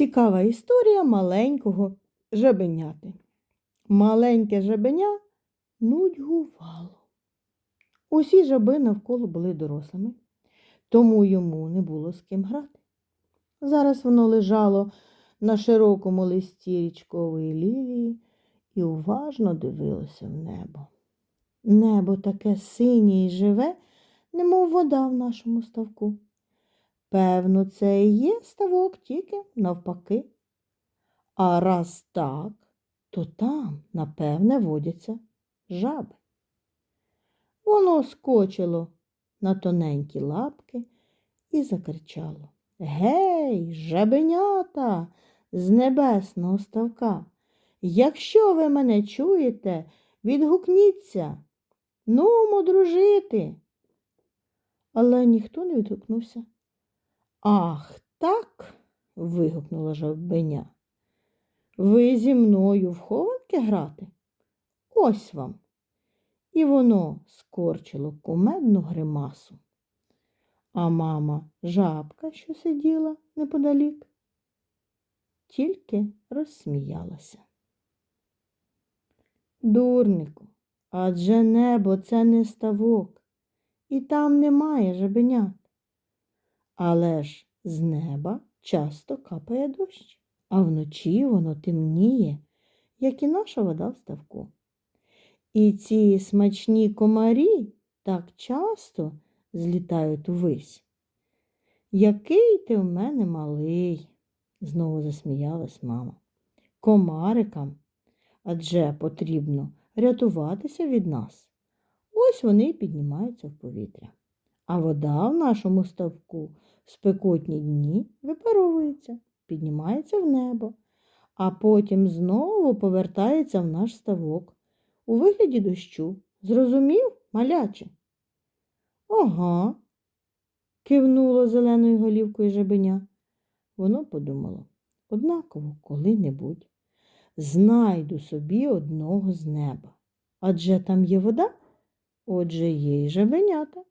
Цікава історія маленького жабеняти. Маленьке жабеня нудьгувало. Усі жаби навколо були дорослими, тому йому не було з ким грати. Зараз воно лежало на широкому листі річкової лілії і уважно дивилося в небо. Небо таке синє і живе, немов вода в нашому ставку. Певно, це і є ставок тільки навпаки. А раз так, то там, напевне, водяться жаби. Воно скочило на тоненькі лапки і закричало Гей, жабенята з небесного ставка! Якщо ви мене чуєте, відгукніться, нумо дружити. Але ніхто не відгукнувся. Ах, так. вигукнула жабеня. Ви зі мною в хованки грати? Ось вам. І воно скорчило кумедну гримасу. А мама жабка, що сиділа неподалік, тільки розсміялася. Дурнику, адже небо це не ставок, і там немає жабенят. Але ж з неба часто капає дощ, а вночі воно темніє, як і наша вода в ставку. І ці смачні комарі так часто злітають увесь. Який ти в мене малий, знову засміялась мама. Комарикам адже потрібно рятуватися від нас. Ось вони й піднімаються в повітря. А вода в нашому ставку в спекотні дні випаровується, піднімається в небо, а потім знову повертається в наш ставок у вигляді дощу. Зрозумів, маляче? Ага, кивнуло зеленою голівкою жабеня. Воно подумало, однаково коли-небудь знайду собі одного з неба. Адже там є вода, отже є й жабенята.